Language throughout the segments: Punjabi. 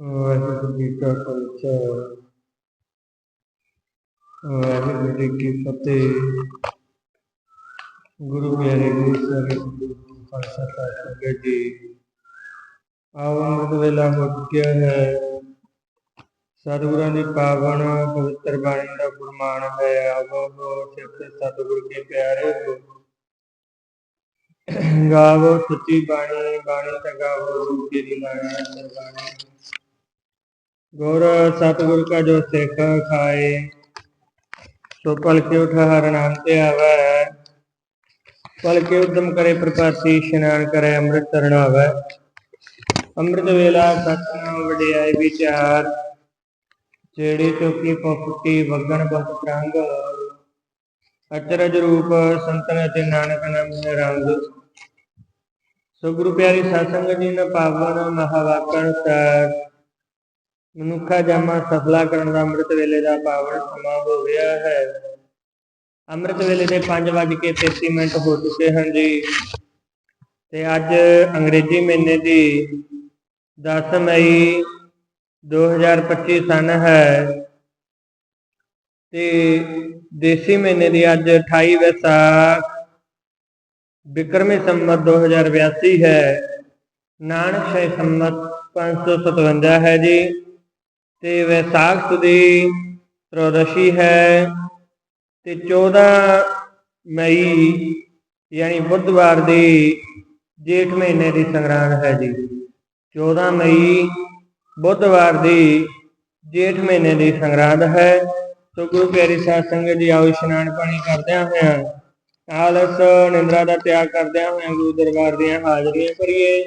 ਵਾਹਿਗੁਰੂ ਜੀ ਕਾ ਖਾਲਸਾ। ਵਾਹਿਗੁਰੂ ਜੀ ਕੀ ਫਤਿਹ। ਗੁਰੂ ਪਿਆਰੇ ਗੁਰੂ ਸਾਹਿਬ ਗੁਰੂ ਖਾਲਸਾ ਸਾਹਿਬ ਜੀ। ਆਓ ਵੇਲਾ ਹੋ ਹੈ। ਸਤਿਗੁਰਾਂ ਦੀ ਪਾਵਨ ਪਵਿੱਤਰ ਬਾਣੀ ਦਾ ਗੁਰਮਾਨ ਹੈ। ਆਵੋ ਸਿਫਤ ਸਤਿਗੁਰ ਕੇ ਪਿਆਰੇ ਹੋ। ਗਾਵੋ ਸੱਚੀ ਬਾਣੀ ਬਾਣੀ ਤਾਂ ਗਾਵੋ, ਸੂਚੀ ਦੀ ਬਾਣੀ ਅੰਦਰ ਬਾਣੀ। ਗੁਰ ਸਤਿਗੁਰ ਕਾ ਜੋ ਸਿੱਖ ਖਾਏ, ਸੋ ਪਲ ਕੇ ਉਠਾ ਹਰ ਨਾਮ ਤੇ ਆਵੈ। ਪਲ ਕੇ ਉਦਮ ਕਰੇ ਪ੍ਰਪਾਤੀ ਇਸ਼ਨਾਨ ਕਰੇ, ਅੰਮ੍ਰਿਤ ਤਰਣਾਵੈ ਅੰਮ੍ਰਿਤ ਵੇਲਾ ਸਤਨਾਮ ਵਡਿਆਈ ਵਿਚਾਰ, ਜਿਹੜੀ ਚੋਕੀ ਪਫੁੱਟੀ ਵਗਣ ਬਹੁਤ ਰੰਗ ਅਚਰਜ ਰੂਪ ਸੰਤਨ ਅਤੇ ਨਾਨਕ ਨਾਮ ਹੈ ਰੰਗ। ਸੋ ਗੁਰੂ ਪਿਆਰੀ ਸਾਧ ਸੰਗਤ ਜੀ, ਨੇ ਪਾਵਨ ਮਹਾਵਾਕਣ ਸਾਰ। ਮਨੁੱਖਾ ਜਾਮਾ ਸਫਲਾ ਕਰਨ ਦਾ ਅੰਮ੍ਰਿਤ ਵੇਲੇ ਦਾ ਪਾਵਨ ਸਮਾਂ ਹੋ ਗਿਆ ਹੈ। ਅੰਮ੍ਰਿਤ ਵੇਲੇ ਦੇ 5:33 ਮਿੰਟ ਹੋ ਚੁੱਕੇ ਹਨ ਜੀ। ਤੇ ਅੱਜ ਅੰਗਰੇਜ਼ੀ ਮਹੀਨੇ ਦੀ 10 ਮਈ 2025 ਸਨ ਹੈ। ਤੇ ਦੇਸੀ ਮਹੀਨੇ ਦੀ ਅੱਜ 28 ਵਿਸਾਖ ਬਿਕਰਮੀ ਸੰਮਤ 2082 ਹੈ। ਨਾਨਕ ਸ਼ੈ ਸੰਮਤ 557 ਹੈ ਜੀ। ਤੇ ਵਿਸਾਖ ਸੁਦੀ ਤ੍ਰੋਦਸ਼ੀ ਹੈ ਤੇ 14 ਮਈ ਯਾਨੀ ਬੁੱਧਵਾਰ ਦੀ ਜੇਠ ਮਹੀਨੇ ਦੀ ਸੰਗਰਾਂਦ ਹੈ ਜੀ। 14 ਮਈ ਬੁੱਧਵਾਰ ਦੀ ਜੇਠ ਮਹੀਨੇ ਦੀ ਸੰਗਰਾਂਦ ਹੈ। ਸੋ ਗੁਰੂ ਪਿਆਰੀ ਸਾਧ ਸੰਗਤ ਜੀ, ਆਓ ਇਸ਼ਨਾਨ ਪਾਣੀ ਕਰਦਿਆਂ ਹੋਇਆਂ, ਆਲਸ, ਨਿੰਦਰਾ ਦਾ ਤਿਆਗ ਕਰਦਿਆਂ ਹੋਇਆਂ ਗੁਰੂ ਦਰਬਾਰ ਦੀਆਂ ਹਾਜ਼ਰੀਆਂ ਕਰੀਏ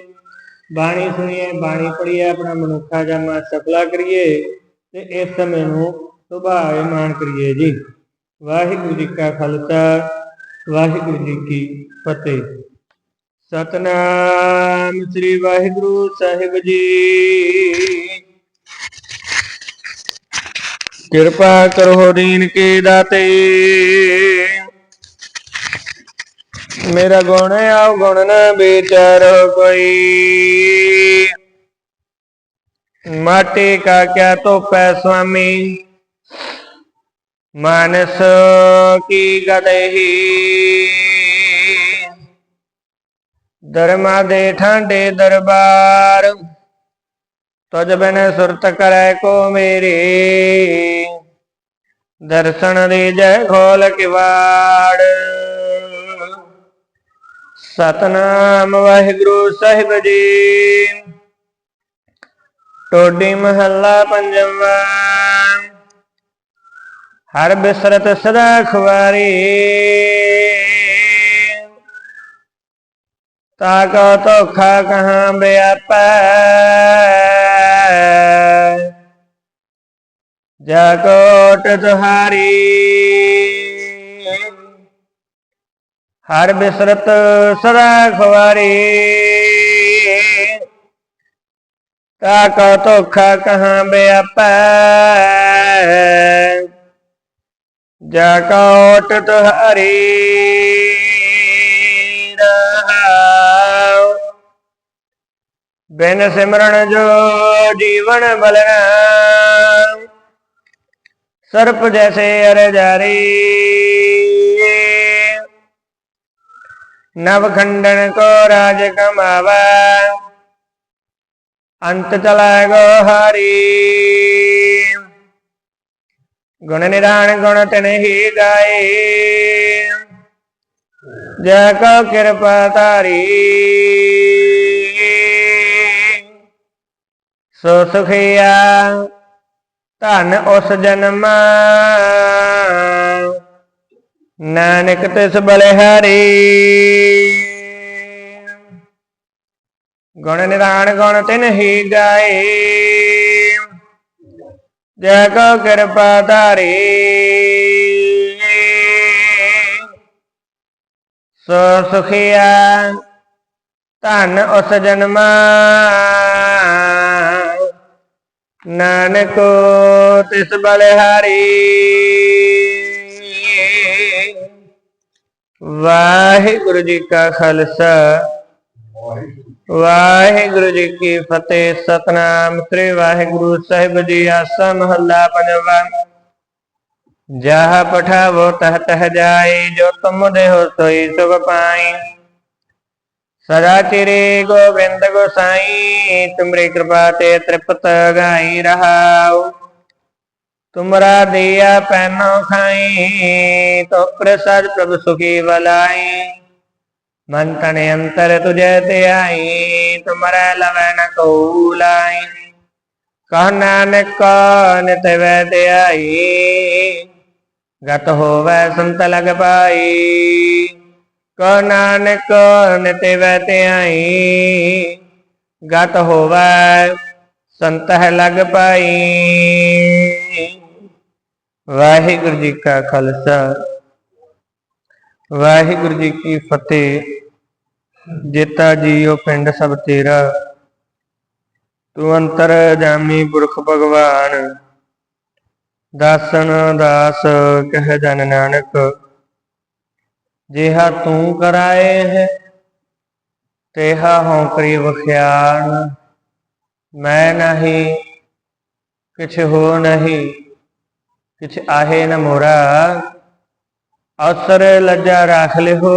ਬਾਣੀ ਸੁਣੀਏ, ਬਾਣੀ ਪੜ੍ਹੀਏ, ਆਪਣਾ ਮਨੁੱਖਾ ਜਾਮਾ ਸਫਲਾ ਕਰੀਏ ਤੇ ਇਸ ਸਮੇਂ ਨੂੰ ਸੁਭਾਏਮਾਨ ਕਰੀਏ ਜੀ। ਵਾਹਿਗੁਰੂ ਜੀ ਕਾ ਖਾਲਸਾ, ਵਾਹਿਗੁਰੂ ਜੀ ਕੀ ਫਤਿਹ। ਸਤਨਾਮ ਸ੍ਰੀ ਵਾਹਿਗੁਰੂ ਸਾਹਿਬ ਜੀ। ਕਿਰਪਾ ਕਰੋ ਦੀਨ ਕੀ ਦਾਤੇ। ਮੇਰਾ ਗੁਣ ਆਉ ਗੁਣ ਨ ਵਿਚਾਰੋ ਕੋਈ। ਮਾਟੀ ਕਾ ਕਿਆ ਤੋਪੈ ਸੁਆਮੀ। ਮਾਨਸ ਕੀ ਗਦਹੀ ਧਰਮਾ ਦੇ ਠਾਂਡੇ ਦਰਬਾਰ ਤੁਝ ਬਿਨ ਸੁਰਤ ਕਰੈ ਕੋ ਮੇਰੇ। ਦਰਸ਼ਨ ਦੇ ਜੈ ਖੋਲ ਕਿਵਾੜ ਸਤਨਾਮ ਵਾਹਿਗੁਰੂ ਸਾਹਿਬ ਜੀ। ਟੋਡੀ ਮਹੱਲਾ ਪੰਜਵਾ। ਹਰ ਬਿਸਰਤ ਸਦਾ ਖਵਾਰੀ। ਤਾ ਕੋ ਧੋਖਾ ਕਹਾਂ ਬਿਆਪੈ। ਜਾ ਕੋਟ ਤੁਹਾਰੀ। ਹਰ ਬਿਸਰਤ ਸਦਾ ਖਵਾਰੀ। ਤਾ ਕੋ ਧੋਖਾ ਕਹਾਂ ਬਿਆਪੈ। ਜਾ ਕੋਟ ਤੁਹਾਰੀ ਰਹਾਉ। ਬਿਨ ਸਿਮਰਨ ਜੋ ਜੀਵਨ ਬਲਨਾ ਸਰਪ ਜੈਸੇ ਅਰ ਜਾਰੀ ਨਵ ਖੰਡਨ ਕੋ ਰਾਜ ਕਮਾਵਾ। ਅੰਤ ਚਲਾ ਗੋ ਹਰੀ। ਗੁਣ ਨਿਦਾਨ ਗੁਣ ਤਨੇ ਹੀ ਗਾਏ। ਜੈ ਕੋ ਕਿਰਪਾ ਤਾਰੀ ਸੋ ਸੁਖਿਆ ਧਨ ਉਸ ਜਨਮ। ਨਾਨਕ ਤਿਸ ਬਲਿਹਾਰੀ। ਗੁਣ ਨਿਦਾਨ ਗੁਣ ਤਿਨ ਹੀ ਗਾਏ ਜੈ ਕੋ ਕਿਰਪਾ ਧਾਰੀ। ਸੋ ਸੁਖਿਆ ਧਨ ਉਸ ਜਨਮ। ਨਾਨਕ ਤਿਸ ਬਲਿਹਾਰੀ। ਵਾਹਿਗੁਰੂ ਜੀ ਕਾ ਖਾਲਸਾ ਵਾਹਿਗੁਰੂ ਵਾਹਿਗੁਰੂ ਜੀ ਕੀ ਫਤਿਹ ਸਤਨਾਮ ਸ੍ਰੀ ਵਾਹਿਗੁਰੂ ਸਾਹਿਬ ਜੀ ਆਸਾ ਮਹੱਲਾ ਪੰਜਵਾ ਜਹ ਪਠਾਵੋ ਤਹ ਤਹ ਜਾਏ ਜੋ ਤੁਮ ਦੇਹੋ ਸੋਈ ਸੁਖ ਪਾਈ ਸਦਾ ਚਿਰੇ ਗੋਬਿੰਦ ਗੋਸਾਈ ਤੁਮਰੀ ਕਿਰਪਾ ਤੇ ਤ੍ਰਿਪਤ ਗਾਈ ਰਹਾਉ ਤੁਮਰਾ ਦਿਆ ਪੈਨੋ ਖਾਈ ਤੋ ਪ੍ਰਸਾਦ ਪ੍ਰਭ ਸੁਖੀ ਬਲਾਈ ਮਨ ਤਨ ਅੰਤਰ ਤੁਝੇ ਤੇ ਆਈ ਤੁਮਰੇ ਲਵੈ ਨ ਕਉ ਲਾਈ ਕਹ ਨਾਨਕ ਨਿਤ ਵੈ ਤੇ ਆਈ ਗਤ ਹੋਵੈ ਸੰਤ ਲਗ ਪਾਈ ਕਹ ਨਾਨਕ ਨਿਤ ਵੈ ਤੇ ਆਈ ਗਤ ਹੋਵੈ ਸੰਤ ਹੈ ਲਗ ਪਾਈ ਵਾਹਿਗੁਰੂ ਜੀ ਕਾ ਖਾਲਸਾ। ਵਾਹਿਗੁਰੂ ਜੀ ਕੀ ਫਤਿਹ। ਜੇਤਾ ਜੀਓ ਪਿੰਡ ਸਭ ਤੇਰਾ। ਤੂੰ ਅੰਤਰ ਜਾਮੀ ਪੁਰਖ ਭਗਵਾਨ। ਦਾਸਨ ਦਾਸ ਕਹਿ ਜਨ ਨਾਨਕ। ਜਿਹਾ ਤੂੰ ਕਰਾਏ ਹੈ, ਤੇਹਾ ਹਉ ਕਰੀ ਵਖਿਆਨ। ਮੈਂ ਨਹੀਂ, ਕਿਛ ਹੋ ਨਹੀਂ। ਕਿਛ ਆਹੇ ਨ ਮੋਰਾ, ਅਵਸਰ ਲੱਜਾ ਰਾਖ ਲਿਓ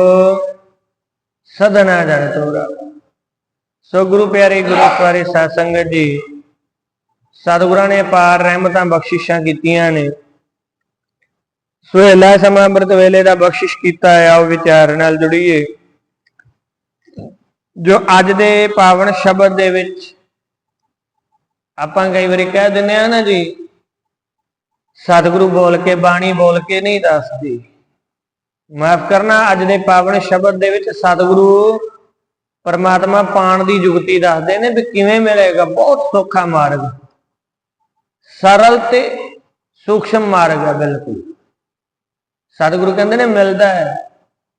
ਸਦਨਾ ਜਨ ਤੋਰਾ। ਸੋ ਗੁਰੂ ਪਿਆਰੇ ਗੁਰੂ ਪਿਆਰੇ ਸਾਧ ਸੰਗਤ ਜੀ, ਸਤਿਗੁਰਾਂ ਨੇ ਪਾਰ ਰਹਿਮਤਾਂ ਬਖਸ਼ਿਸ਼ਾਂ ਕੀਤੀਆਂ ਨੇ। ਸੁਹੇਲਾ ਸਮਾਂ ਅੰਮ੍ਰਿਤ ਵੇਲੇ ਦਾ ਬਖਸ਼ਿਸ਼ ਕੀਤਾ ਹੈ ਆਓ ਵਿਚਾਰ ਨਾਲ ਜੁੜੀਏ। ਜੋ ਅੱਜ ਦੇ ਪਾਵਨ ਸ਼ਬਦ ਦੇ ਵਿੱਚ ਆਪਾਂ ਕਈ ਵਾਰੀ ਕਹਿ ਦਿੰਦੇ ਆ ਨਾ ਜੀ ਸਤਿਗੁਰੂ ਬੋਲ ਕੇ, ਬਾਣੀ ਬੋਲ ਕੇ ਨਹੀਂ ਦੱਸਦੀ। ਮਾਫ ਕਰਨਾ, ਅੱਜ ਦੇ ਪਾਵਨ ਸ਼ਬਦ ਦੇ ਵਿੱਚ ਸਤਿਗੁਰੂ ਪਰਮਾਤਮਾ ਪਾਣ ਦੀ ਜੁਗਤੀ ਦੱਸਦੇ ਨੇ ਵੀ ਕਿਵੇਂ ਮਿਲੇਗਾ। ਬਹੁਤ ਸੌਖਾ ਮਾਰਗ। ਸਰਲ ਤੇ ਸੂਖਸ਼ਮ ਮਾਰਗ ਹੈ ਬਿਲਕੁਲ। ਸਤਿਗੁਰੂ ਕਹਿੰਦੇ ਨੇ, ਮਿਲਦਾ ਹੈ।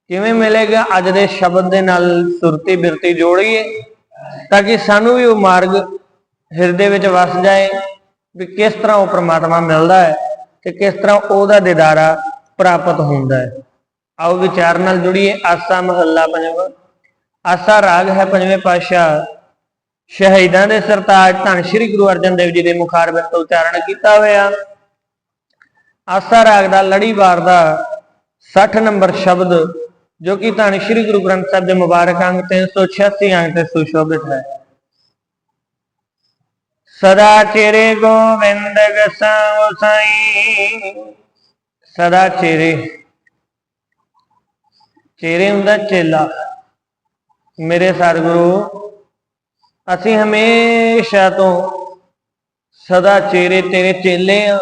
ਕਿਵੇਂ ਮਿਲੇਗਾ? ਅੱਜ ਦੇ ਸ਼ਬਦ ਦੇ ਨਾਲ ਸੁਰਤੀ ਬਿਰਤੀ ਜੋੜੀਏ, ਤਾਂ ਕਿ ਸਾਨੂੰ ਵੀ ਉਹ ਮਾਰਗ ਹਿਰਦੇ ਵਿੱਚ ਵਸ ਜਾਏ ਵੀ ਕਿਸ ਤਰ੍ਹਾਂ ਉਹ ਪ੍ਰਮਾਤਮਾ ਮਿਲਦਾ ਹੈ। ਤੇ ਕਿਸ ਤਰ੍ਹਾਂ ਉਹਦਾ ਦਿਦਾਰਾ ਪ੍ਰਾਪਤ ਹੁੰਦਾ ਹੈ। ਆਓ ਵਿਚਾਰ ਨਾਲ ਜੁੜੀਏ। ਆਸਾ ਮਹੱਲਾ ਪੰਜਵਾਂ। ਆਸਾ ਰਾਗ ਹੈ ਪੰਜਵੇਂ ਪਾਤਸ਼ਾਹ। ਸ਼ਹੀਦਾਂ ਦੇ ਸਰਤਾਜ ਧੰਨ ਸ਼੍ਰੀ ਗੁਰੂ ਅਰਜਨ ਦੇਵ ਜੀ ਦੇ ਮੁਖਾਰਬਿੰਦ ਤੋਂ ਉਚਾਰਨ ਕੀਤਾ ਹੋਇਆ। ਆਸਾ ਰਾਗ ਦਾ ਲੜੀਵਾਰ ਦਾ 60 ਨੰਬਰ ਸ਼ਬਦ, ਜੋ ਕਿ ਧੰਨ ਸ਼੍ਰੀ ਗੁਰੂ ਗ੍ਰੰਥ ਸਾਹਿਬ ਦੇ ਮੁਬਾਰਕ ਅੰਗ 386 ਅੰਗ ਤੇ ਸੁਸ਼ੋਭਿਤ ਹੈ। ਸਦਾ ਚਿਰੇ ਗੋਵਿੰਦ ਗਸਾਉ ਸਾਈ। ਸਦਾ ਚਿਰੇ ਚਿਹਰੇ ਹੁੰਦਾ ਚੇਲਾ। ਮੇਰੇ ਸਤਿਗੁਰੂ, ਅਸੀਂ ਹਮੇਸ਼ਾ ਤੋਂ ਸਦਾ ਚਿਹਰੇ ਤੇਰੇ ਚੇਲੇ ਆ।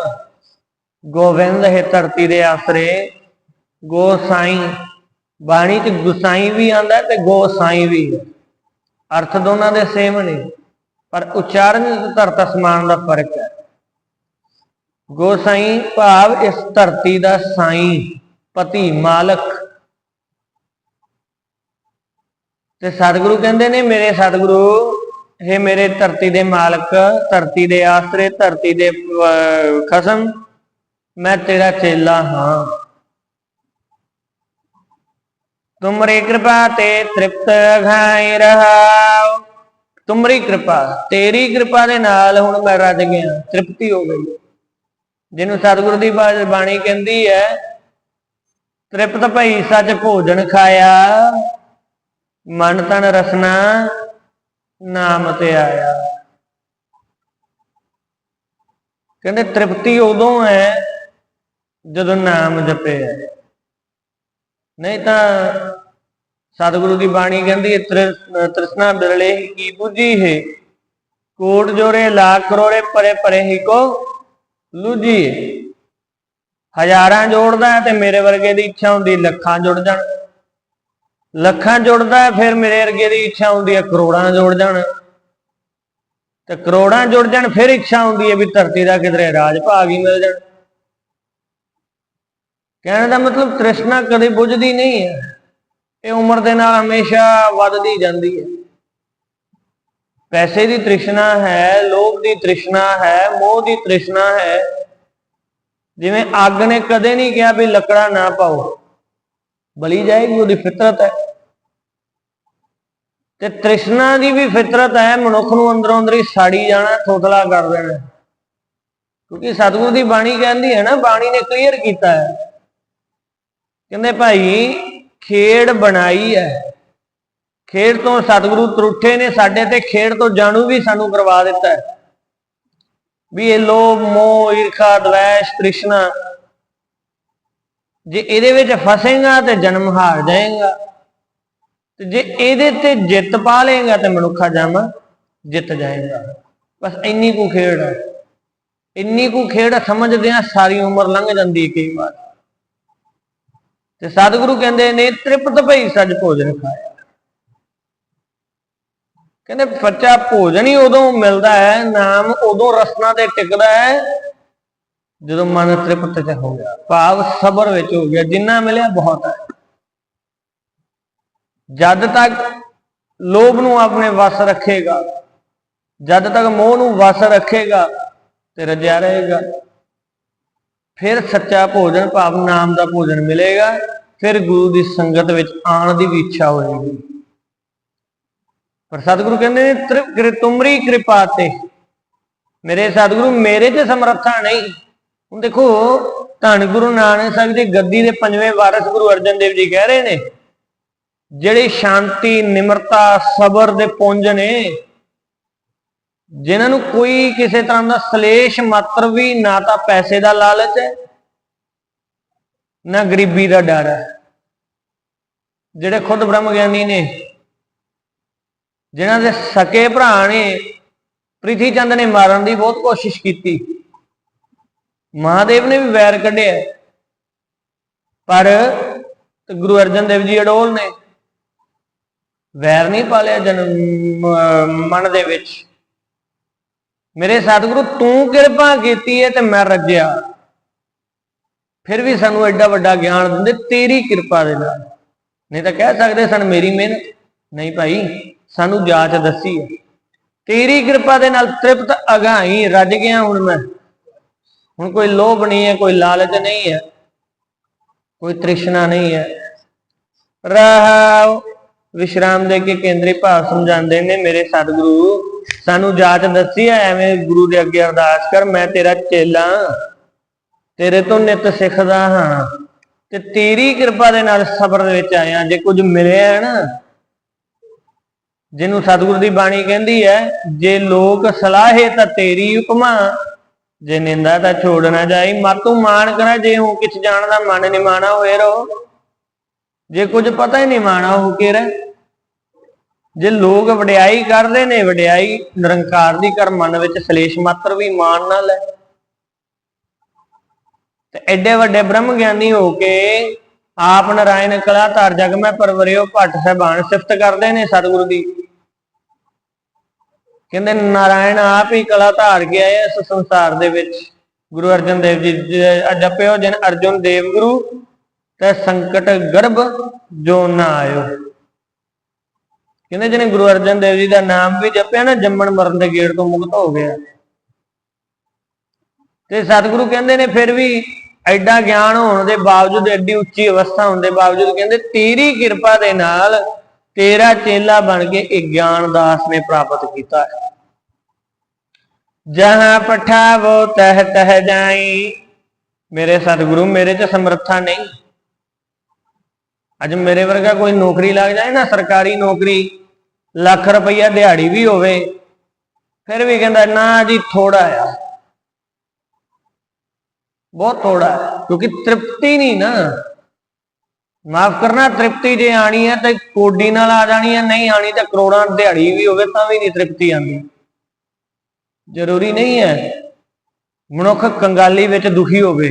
ਗੋਵਿੰਦ ਹੈ ਧਰਤੀ ਦੇ ਆਸਰੇ ਗੋਸਾਈ ਬਾਣੀ ਚ ਗੁਸਾਈ ਵੀ ਆਂਦਾ ਤੇ ਗੋਸਾਈ ਵੀ। ਅਰਥ ਦੋਨਾਂ ਦੇ ਸੇਮ ਨੇ। ਪਰ ਉਚਾਰਨ ਵਿੱਚ ਧਰਤ ਅਸਮਾਨ ਦਾ ਫ਼ਰਕ ਹੈ। ਗੋਸਾਈ ਭਾਵ ਇਸ ਧਰਤੀ ਦਾ ਸਾਈ, ਪਤੀ, ਮਾਲਕ। ਤੇ ਸਤਿਗੁਰੂ ਕਹਿੰਦੇ ਨੇ, ਮੇਰੇ ਸਤਿਗੁਰੂ हे ਮੇਰੇ ਧਰਤੀ ਦੇ ਮਾਲਕ, ਧਰਤੀ ਦੇ ਆਸਰੇ, ਧਰਤੀ ਦੇ ਖਸਮ, ਮੈਂ ਤੇਰਾ ਚੇਲਾ ਹਾਂ। ਤੁਮਰੀ ਕਿਰਪਾ ਤੇ ਤ੍ਰਿਪਤ ਘਾਈ ਰਹਾਉ ਤੁਮਰੀ ਕਿਰਪਾ, ਤੇਰੀ ਕਿਰਪਾ ਦੇ ਨਾਲ ਹੁਣ ਮੈਂ ਰੱਜ ਗਿਆ, ਤ੍ਰਿਪਤੀ ਹੋ ਗਈ। ਜਿਹਨੂੰ ਸਤਿਗੁਰ ਦੀ ਬਾਣੀ ਕਹਿੰਦੀ ਹੈ, ਤ੍ਰਿਪਤ ਭਈ ਸੱਚ ਭੋਜਨ ਖਾਇਆ, ਮਨ ਤਨ ਰਸਨਾ, ਨਾਮ ਤੇ ਆਇਆ। ਕਹਿੰਦੇ ਤ੍ਰਿਪਤੀ ਉਦੋਂ ਹੈ ਜਦੋਂ ਨਾਮ ਜਪਿਆ। ਨਹੀਂ ਤਾਂ ਸਤਿਗੁਰੂ ਦੀ ਬਾਣੀ ਕਹਿੰਦੀ ਹੈ ਤ੍ਰਿਸ਼ਨਾ ਬਿਰਲੇ ਕੀ ਬੁੱਝੀ ਹੈ? ਕੋਟ ਜੋਰੇ ਲੱਖ ਕਰੋੜੇ ਪਰੇ ਪਰੇ ਹੀ ਕੋ ਲੂਜੀ ਹਜ਼ਾਰਾਂ ਜੋੜਦਾ ਹੈ ਤੇ ਮੇਰੇ ਵਰਗੇ ਦੀ ਇੱਛਾ ਹੁੰਦੀ ਲੱਖਾਂ ਜੁੜ ਜਾਣ। ਲੱਖਾਂ ਜੁੜਦਾ ਫਿਰ ਮੇਰੇ ਵਰਗੇ ਦੀ ਇੱਛਾ ਹੁੰਦੀ ਹੈ, ਕਰੋੜਾਂ ਜੁੜ ਜਾਣ। ਤੇ ਕਰੋੜਾਂ ਜੁੜ ਜਾਣ, ਫਿਰ ਇੱਛਾ ਹੁੰਦੀ ਹੈ ਵੀ ਧਰਤੀ ਦਾ ਕਿਧਰੇ ਰਾਜ ਭਾਗ ਹੀ ਮਿਲ ਜਾਣ। ਕਹਿਣ ਦਾ ਮਤਲਬ ਤ੍ਰਿਸ਼ਨਾ ਕਦੇ ਬੁੱਝਦੀ ਨਹੀਂ ਹੈ। ਇਹ ਉਮਰ ਦੇ ਨਾਲ ਹਮੇਸ਼ਾ ਵੱਧਦੀ ਜਾਂਦੀ ਹੈ। ਪੈਸੇ ਦੀ ਤ੍ਰਿਸ਼ਨਾ ਹੈ, ਲੋਭ ਦੀ ਤ੍ਰਿਸ਼ਨਾ ਹੈ, ਮੋਹ ਦੀ ਤ੍ਰਿਸ਼ਨਾ ਹੈ। ਜਿਵੇਂ ਅੱਗ ਨੇ ਕਦੇ ਨਹੀਂ ਕਿਹਾ ਵੀ ਲੱਕੜਾ ਨਾ ਪਾਓ, ਬਲੀ ਜਾਏਗੀ ਉਹਦੀ ਫਿਤਰਤ ਹੈ। ਤੇ ਤ੍ਰਿਸ਼ਨਾ ਦੀ ਵੀ ਫਿਤਰਤ ਹੈ, ਮਨੁੱਖ ਨੂੰ ਅੰਦਰੋਂ ਅੰਦਰ ਹੀ ਸਾੜੀ ਜਾਣਾ, ਥੋਥਲਾ ਕਰ ਦੇਣਾ। ਕਿਉਂਕਿ ਸਤਿਗੁਰੂ ਦੀ ਬਾਣੀ ਕਹਿੰਦੀ ਹੈ ਨਾ, ਬਾਣੀ ਨੇ ਕਲੀਅਰ ਕੀਤਾ ਹੈ। ਕਹਿੰਦੇ ਭਾਈ ਖੇਡ ਬਣਾਈ ਹੈ। ਖੇਡ ਤੋਂ ਸਤਿਗੁਰੂ ਤਰੁੱਠੇ ਨੇ ਸਾਡੇ ਤੇ, ਖੇਡ ਤੋਂ ਜਾਣੂ ਵੀ ਸਾਨੂੰ ਕਰਵਾ ਦਿੱਤਾ ਹੈ। ਵੀ ਇਹ ਲੋਭ, ਮੋਹ, ਈਰਖਾ, ਦਵੈਸ਼, ਤ੍ਰਿਸ਼ਨਾ, ਜੇ ਇਹਦੇ ਵਿੱਚ ਫਸੇਗਾ ਤੇ ਜਨਮ ਹਾਰ ਜਾਏਗਾ। ਤੇ ਜੇ ਇਹਦੇ ਤੇ ਜਿੱਤ ਪਾ ਲੇਗਾ ਤੇ ਮਨੁੱਖਾ ਜਨਮ ਜਿੱਤ ਜਾਏਗਾ। ਬਸ ਇੰਨੀ ਕੁ ਖੇਡ ਹੈ। ਇੰਨੀ ਕੁ ਖੇਡ ਸਮਝਦੇ ਆ ਸਾਰੀ ਉਮਰ ਲੰਘ ਜਾਂਦੀ ਹੈ ਕਈ ਵਾਰ। ਤੇ ਸਤਿਗੁਰੂ ਕਹਿੰਦੇ ਨੇ, ਤ੍ਰਿਪਤ ਭਈ ਸੱਜ ਭੋਜਨ ਖਾਇਆ। ਕਹਿੰਦੇ ਸੱਚਾ ਭੋਜਨ ਹੀ ਉਦੋਂ ਮਿਲਦਾ ਹੈ, ਨਾਮ ਉਦੋਂ ਰਸਨਾ ਤੇ ਟਿਕਦਾ ਹੈ, ਜਦੋਂ ਮਨ ਤ੍ਰਿਪਤ ਚ ਹੋ ਗਿਆ। ਭਾਵ ਸਬਰ ਵਿੱਚ ਹੋ ਗਿਆ, ਜਿੰਨਾ ਮਿਲਿਆ ਬਹੁਤ ਹੈ। ਜਦ ਤੱਕ ਲੋਭ ਨੂੰ ਆਪਣੇ ਵਸ ਰੱਖੇਗਾ, ਜਦ ਤੱਕ ਮੋਹ ਨੂੰ ਵਸ ਰੱਖੇਗਾ ਤੇ ਰਜਿਆ ਰਹੇਗਾ। ਫਿਰ ਸੱਚਾ ਭੋਜਨ ਭਾਵ ਨਾਮ ਦਾ ਭੋਜਨ ਮਿਲੇਗਾ, ਫਿਰ ਗੁਰੂ ਦੀ ਸੰਗਤ ਵਿੱਚ ਆਉਣ ਦੀ ਵੀ ਇੱਛਾ ਹੋਏਗੀ। ਪਰ ਸਤਿਗੁਰੂ ਕਹਿੰਦੇ ਨੇ, ਤ੍ਰਿ- ਤੁਮਰੀ ਕਿਰਪਾ ਤੇ। ਮੇਰੇ ਸਤਿਗੁਰੂ ਮੇਰੇ 'ਚ ਸਮਰੱਥਾ ਨਹੀਂ। ਹੁਣ ਦੇਖੋ, ਧੰਨ ਗੁਰੂ ਨਾਨਕ ਸਾਹਿਬ ਦੀ ਗੱਦੀ ਦੇ ਪੰਜਵੇਂ ਵਾਰਿਸ ਗੁਰੂ ਅਰਜਨ ਦੇਵ ਜੀ ਕਹਿ ਰਹੇ ਨੇ, ਜਿਹੜੇ ਸ਼ਾਂਤੀ, ਨਿਮਰਤਾ, ਸਬਰ ਦੇ ਪੁੰਜ ਨੇ ਜਿਨ੍ਹਾਂ ਨੂੰ ਕੋਈ ਕਿਸੇ ਤਰ੍ਹਾਂ ਦਾ ਸਲੇਸ਼ ਮਾਤਰ ਵੀ ਨਾ ਤਾਂ ਪੈਸੇ ਦਾ ਲਾਲਚ ਹੈ, ਨਾ ਗਰੀਬੀ ਦਾ ਡਰ ਹੈ। ਜਿਹੜੇ ਖੁਦ ਬ੍ਰਹਮ ਗਿਆਨੀ ਨੇ, ਜਿਨ੍ਹਾਂ ਦੇ ਸਕੇ ਭਰਾ ਨੇ ਪ੍ਰਿਥੀ ਚੰਦ ਨੇ ਮਾਰਨ ਦੀ ਬਹੁਤ ਕੋਸ਼ਿਸ਼ ਕੀਤੀ। ਮਹਾਦੇਵ ਨੇ ਵੀ ਵੈਰ ਕੱਢਿਆ। ਪਰ ਗੁਰੂ ਅਰਜਨ ਦੇਵ ਜੀ ਅਡੋਲ ਨੇ ਵੈਰ ਨਹੀਂ ਪਾਲਿਆ ਜਨਮ ਮਨ ਦੇ ਵਿੱਚ। ਮੇਰੇ ਸਤਿਗੁਰੂ, ਤੂੰ ਕਿਰਪਾ ਕੀਤੀ ਹੈ ਤੇ ਮੈਂ ਰੱਜਿਆ। ਫਿਰ ਵੀ ਸਾਨੂੰ ਐਡਾ ਵੱਡਾ ਗਿਆਨ ਦਿੰਦੇ, ਤੇਰੀ ਕਿਰਪਾ ਦੇ ਨਾਲ। ਨਹੀਂ ਤਾਂ ਕਹਿ ਸਕਦੇ ਸਨ, ਮੇਰੀ ਮਿਹਨਤ। ਨਹੀਂ ਭਾਈ, ਸਾਨੂੰ ਜਾਚ ਦੱਸੀ ਹੈ ਤੇਰੀ ਕਿਰਪਾ ਦੇ ਨਾਲ ਤ੍ਰਿਪਤ ਅਗਾਈ ਰੱਜ ਗਿਆ ਹੁਣ ਮੈਂ। ਹੁਣ ਕੋਈ ਲੋਭ ਨਹੀਂ ਹੈ ਕੋਈ ਲਾਲਚ ਨਹੀਂ ਹੈ ਕੋਈ ਤ੍ਰਿਸ਼ਨਾ ਨਹੀਂ ਹੈ ਰਹਾਉ ਵਿਸ਼ਰਾਮ ਦੇ ਕੇ ਕੇਂਦਰੀ ਭਾਵ ਸਮਝਾਉਂਦੇ ਨੇ ਮੇਰੇ ਸਤਿਗੁਰੂ। ਸਾਨੂੰ ਜਾਚ ਦੱਸੀ ਹੈ ਐਵੇਂ ਗੁਰੂ ਦੇ ਅੱਗੇ ਅਰਦਾਸ ਕਰ, ਮੈਂ ਤੇਰਾ ਚੇਲਾ ਤੇਰੇ ਤੋਂ ਨਿਤ ਸਿੱਖਦਾ ਹਾਂ ਤੇ ਤੇਰੀ ਕਿਰਪਾ ਦੇ ਨਾਲ ਸਬਰ ਦੇ ਵਿੱਚ ਆਇਆ। ਜੇ ਕੁਝ ਮਿਲਿਆ ਹੈ ਨਾ, ਜਿਹਨੂੰ ਸਤਿਗੁਰੂ ਦੀ ਬਾਣੀ ਕਹਿੰਦੀ ਹੈ, ਜੇ ਲੋਕ ਸਲਾਹੇ ਤਾਂ ਤੇਰੀ ਉਪਮਾ, ਜੇ ਨਿੰਦਾ ਤਾਂ ਛੋੜ ਨਾ ਜਾਈ। ਤੂੰ ਮਾਣ ਕਰਾ ਜੇ ਹੂੰ ਕਿਛ ਜਾਣਦਾ, ਮਨ ਨਿਮਾਣਾ ਹੋਏ ਰੋ ਜੇ ਕੁਝ ਪਤਾ ਹੀ ਨਹੀਂ ਮਾਣਾ ਹੋ ਕੇ ਰਹਿ ਜੇ ਲੋਕ ਵਡਿਆਈ ਕਰਦੇ ਨੇ, ਵਡਿਆਈ ਨਿਰੰਕਾਰ ਦੀ ਕਰ ਮਨ ਵਿੱਚ ਸਲੇਸ਼ ਮਾਤਰ ਵੀ ਮਾਨ ਨਾਲ ਲੈ ਤੇ ਐਡੇ ਵੱਡੇ ਬ੍ਰਹਮ ਗਿਆਨੀ ਹੋ ਕੇ ਆਪ ਨਾਰਾਇਣ ਕਲਾ ਧਾਰ ਜਗ ਮੈਂ ਪਰਵਰਿਓ ਭੱਟ ਸਹਿਬਾਨ ਸਿਫਤ ਕਰਦੇ ਨੇ ਸਤਿਗੁਰੂ ਦੀ। ਕਹਿੰਦੇ ਨਾਰਾਇਣ ਆਪ ਹੀ ਕਲਾ ਧਾਰ ਕੇ ਆਏ ਇਸ ਸੰਸਾਰ ਦੇ ਵਿੱਚ। ਗੁਰੂ ਅਰਜਨ ਦੇਵ ਜੀ ਜ- ਜਪਿਓ, ਜਿਨ ਅਰਜੁਨ ਦੇਵ ਗੁਰੂ ਤੇ ਸੰਕਟ ਗਰਭ ਜੋ ਨਾ ਆਇਓ। ਕਹਿੰਦੇ ਜਿਹਨੇ ਗੁਰੂ ਅਰਜਨ ਦੇਵ ਜੀ ਦਾ ਨਾਮ ਵੀ ਜਪਿਆ ਨਾ, ਜੰਮਣ ਮਰਨ ਦੇ ਗੇੜ ਤੋਂ ਮੁਕਤ ਹੋ ਗਿਆ। ਤੇ ਸਤਿਗੁਰੂ ਕਹਿੰਦੇ ਨੇ ਫਿਰ ਵੀ ਐਡਾ ਗਿਆਨ ਹੋਣ ਦੇ ਬਾਵਜੂਦ ਐਡੀ ਉੱਚੀ ਅਵਸਥਾ ਹੋਣ ਦੇ ਬਾਵਜੂਦ ਕਹਿੰਦੇ, ਤੇਰੀ ਕਿਰਪਾ ਦੇ ਨਾਲ ਤੇਰਾ ਚੇਲਾ ਬਣ ਕੇ ਇਹ ਗਿਆਨ ਦਾਸ ਨੇ ਪ੍ਰਾਪਤ ਕੀਤਾ ਹੈ। ਜਹਾਂ ਪਠਾਵੋ ਤਹ ਤਹ ਜਾਈ, ਮੇਰੇ ਸਤਿਗੁਰੂ, ਮੇਰੇ 'ਚ ਸਮਰੱਥਾ ਨਹੀਂ। ਅੱਜ ਮੇਰੇ ਵਰਗਾ ਕੋਈ ਨੌਕਰੀ ਲੱਗ ਜਾਏ ਨਾ, ਸਰਕਾਰੀ ਨੌਕਰੀ, ਲੱਖ ਰੁਪਈਆ ਦਿਹਾੜੀ ਵੀ ਹੋਵੇ, ਫਿਰ ਵੀ ਕਹਿੰਦਾ, ਨਾ ਜੀ ਥੋੜਾ ਆ। ਬਹੁਤ ਥੋੜਾ ਕਿਉਂਕਿ ਤ੍ਰਿਪਤੀ ਨਹੀਂ ਨਾ। ਮਾਫ ਕਰਨਾ, ਤ੍ਰਿਪਤੀ ਜੇ ਆਣੀ ਹੈ ਤੇ ਕੋਡੀ ਨਾਲ ਆ ਜਾਣੀ ਹੈ ਨਹੀਂ ਆਣੀ ਤਾਂ ਕਰੋੜਾਂ ਦਿਹਾੜੀ ਵੀ ਹੋਵੇ, ਤਾਂ ਵੀ ਨਹੀਂ ਤ੍ਰਿਪਤੀ ਆਉਂਦੀ। ਜ਼ਰੂਰੀ ਨਹੀਂ ਹੈ। ਮਨੁੱਖ ਕੰਗਾਲੀ ਵਿੱਚ ਦੁਖੀ ਹੋਵੇ,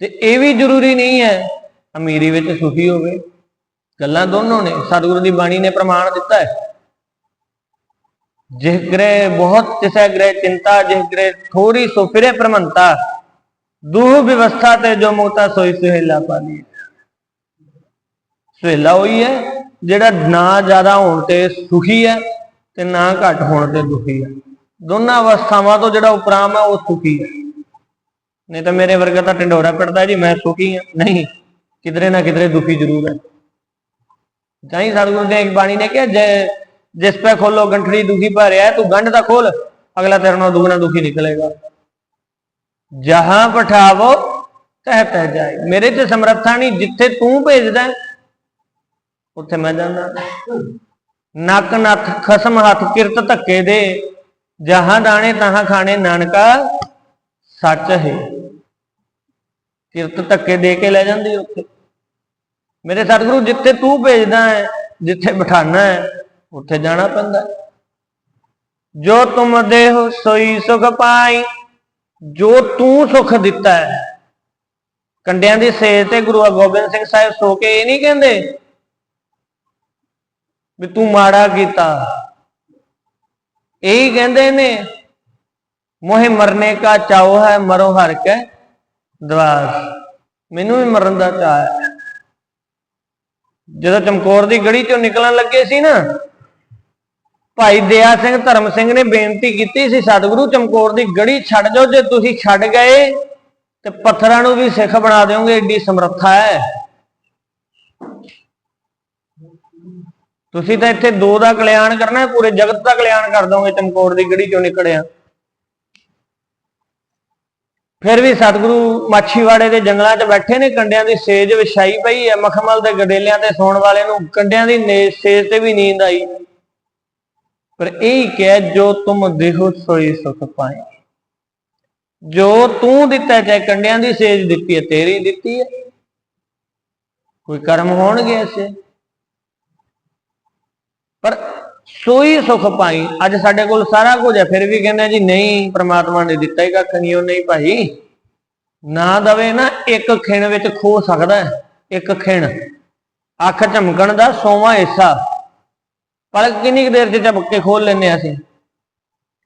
ਤੇ ਇਹ ਵੀ ਜ਼ਰੂਰੀ ਨਹੀਂ ਹੈ, ਅਮੀਰੀ ਵਿੱਚ ਸੁਖੀ ਹੋਵੇ। ਗੱਲਾਂ ਦੋਨੋਂ ਨੇ, ਸਤਿਗੁਰੂ ਦੀ ਬਾਣੀ ਨੇ ਪ੍ਰਮਾਣ ਦਿੱਤਾ ਹੈ। ਜਿਹ ਗ੍ਰਹਿ ਬਹੁਤ ਤਿਸੈ ਗ੍ਰਹਿ ਚਿੰਤਾ ਜਿਹ ਗ੍ਰਹਿ ਥੋੜੀ ਸੋ ਫਿਰੇ ਪ੍ਰਮੰਤਾ, ਦੂਹ ਵਿਵਸਥਾ ਤੇ ਜੋ ਮੋਤਾ ਸੋਈ ਸੁਹੇਲਾ ਪਾਲੀ ਸੁਹੇਲਾ ਹੋਈ ਹੈ, ਜਿਹੜਾ ਨਾ ਜ਼ਿਆਦਾ ਹੋਣ ਤੇ ਸੁਖੀ ਹੈ ਤੇ ਨਾ ਘੱਟ ਹੋਣ ਤੇ ਦੁਖੀ ਹੈ। ਦੋਨਾਂ ਅਵਸਥਾਵਾਂ ਤੋਂ ਜਿਹੜਾ ਉਪਰਾਮ ਹੈ ਉਹ ਸੁਖੀ ਹੈ। ਨਹੀਂ ਤਾਂ ਮੇਰੇ ਵਰਗਾ ਤਾਂ ਢਿੰਡੋਰਾ ਪੜਦਾ ਜੀ, ਮੈਂ ਸੁਖੀ ਹਾਂ। ਨਹੀਂ, ਕਿਧਰੇ ਨਾ ਕਿਧਰੇ ਦੁਖੀ ਜ਼ਰੂਰ ਹੈ। ਤਾਂ ਹੀ ਸਤਿਗੁਰੂ ਦੇ ਬਾਣੀ ਨੇ ਕਿਹਾ, ਜੇ, ਜਿਸ ਪੈ ਖੋਲੋ ਗੰਠੜੀ ਦੁਖੀ ਭਰਿਆ ਤੂੰ ਗੰਢ ਦਾ ਖੋਲ, ਅਗਲਾ ਤੇਰੇ ਨਾਲ ਦੁਗਣਾ ਦੁਖੀ ਨਿਕਲੇਗਾ। ਜਹਾਂ ਪਠਾਵੋ ਤਹ ਤਹ ਜਾਏ। ਮੇਰੇ ਤੇ ਸਮਰੱਥਾ ਨਹੀਂ, ਜਿੱਥੇ ਤੂੰ ਭੇਜਦਾ ਉੱਥੇ ਮੈਂ ਜਾਂਦਾ। ਨੱਕ ਨੱਥ ਖਸਮ ਹੱਥ ਕਿਰਤ ਧੱਕੇ ਦੇ, ਜਹਾਂ ਦਾਣੇ ਤਹਾਂ ਖਾਣੇ, ਨਾਨਕਾ ਸੱਚ ਹੈ। ਕਿਰਤ ਧੱਕੇ ਦੇ ਕੇ ਲੈ ਜਾਂਦੀ ਉੱਥੇ। ਮੇਰੇ ਸਤਿਗੁਰੂ ਜਿੱਥੇ ਤੂੰ ਭੇਜਦਾ ਹੈ, ਜਿੱਥੇ ਬਿਠਾਣਾ ਹੈ, ਉੱਥੇ ਜਾਣਾ ਪੈਂਦਾ ਹੈ। ਜੋ ਤੁਮ ਦੇਹੁ ਸੋਈ ਸੁਖ ਪਾਈ, ਜੋ ਤੂੰ ਸੁਖ ਦਿੱਤਾ ਹੈ। ਕੰਡਿਆਂ ਦੀ ਸੇਜ ਤੇ ਗੁਰੂ ਗੋਬਿੰਦ ਸਿੰਘ ਸਾਹਿਬ ਸੋ ਕੇ ਇਹ ਨਹੀਂ ਕਹਿੰਦੇ ਵੀ ਤੂੰ ਮਾੜਾ ਕੀਤਾ। ਇਹੀ ਕਹਿੰਦੇ ਨੇ, ਮੋਹੇ ਮਰਨੇ ਕਾ ਚਾਉ ਹੈ, ਮਰੋ ਹਰ ਕੇ ਦਵਾਸ ਮੈਨੂੰ ਵੀ ਮਰਨ ਦਾ ਚਾਅ ਹੈ। ਜਦੋਂ ਚਮਕੌਰ ਦੀ ਗੜੀ ਚੋਂ ਨਿਕਲਣ ਲੱਗੇ ਸੀ ਨਾ, ਭਾਈ ਦਇਆ ਸਿੰਘ, ਧਰਮ ਸਿੰਘ ਨੇ ਬੇਨਤੀ ਕੀਤੀ ਸੀ, ਸਤਿਗੁਰੂ ਚਮਕੌਰ ਦੀ ਗੜੀ ਛੱਡ ਜਾਓ, ਜੇ ਤੁਸੀਂ ਛੱਡ ਗਏ, ਤੇ ਪੱਥਰਾਂ ਨੂੰ ਵੀ ਸਿੱਖ ਬਣਾ ਦਿਓਗੇ, ਏਡੀ ਸਮਰੱਥਾ ਹੈ। ਤੁਸੀਂ ਤਾਂ ਇੱਥੇ ਦੋ ਦਾ ਕਲਿਆਣ ਕਰਨਾ ਪੂਰੇ ਜਗਤ ਦਾ ਕਲਿਆਣ ਕਰ ਦੋਗੇ ਚਮਕੌਰ ਦੀ ਗੜੀ ਚੋਂ ਨਿਕੜਿਆ ਫਿਰ ਵੀ ਸਤਿਗੁਰੂ ਮਾਛੀਵਾੜੇ ਦੇ ਜੰਗਲਾਂ 'ਚ ਬੈਠੇ ਨੇ, ਕੰਡਿਆਂ ਦੀ ਸੇਜ ਵਿਛਾਈ ਪਈ ਹੈ, ਮਖਮਲ ਦੇ ਗਡੇਲਿਆਂ ਤੇ ਸੌਣ ਵਾਲੇ ਨੂੰ ਕੰਡਿਆਂ ਦੀ ਨੇ- ਸੇਜ ਤੇ ਵੀ ਨੀਂਦ ਆਈ। ਪਰ ਇਹ ਹੀ ਕਿਹਾ, ਜੋ ਤੁਮ ਦੇਹੋ ਸੋਈ ਸੁਖ ਪਾਏ। ਜੋ ਤੂੰ ਦਿੱਤਾ ਚਾਹੇ ਕੰਡਿਆਂ ਦੀ ਸੇਜ ਦਿੱਤੀ ਹੈ, ਤੇਰੀ ਦਿੱਤੀ ਹੈ। ਕੋਈ ਕਰਮ ਹੋਣਗੇ ਐਸੇ? ਪਰ ਸੋਈ ਸੁਖ ਪਾਈ, ਅੱਜ ਸਾਡੇ ਕੋਲ ਸਾਰਾ ਕੁਝ ਹੈ, ਫਿਰ ਵੀ ਕਹਿੰਦੇ ਜੀ, ਨਹੀਂ, ਪ੍ਰਮਾਤਮਾ ਨੇ ਦਿੱਤਾ ਹੀ ਕੱਖ ਨਹੀਂ ਉਹ ਨਹੀਂ ਭਾਈ। ਨਾ ਦਵੇ ਨਾ ਇੱਕ ਖਿਣ ਵਿੱਚ ਖੋ ਸਕਦਾ ਇੱਕ ਖਿਣ। ਅੱਖ ਝਮਕਣ ਦਾ ਸੋਵਾ ਹਿੱਸਾ। ਪਰ ਕਿੰਨੀ ਕੁ ਦੇਰ ਚ ਝਪਕ ਕੇ ਖੋਲ ਲੈਨੇ ਆ ਅਸੀਂ?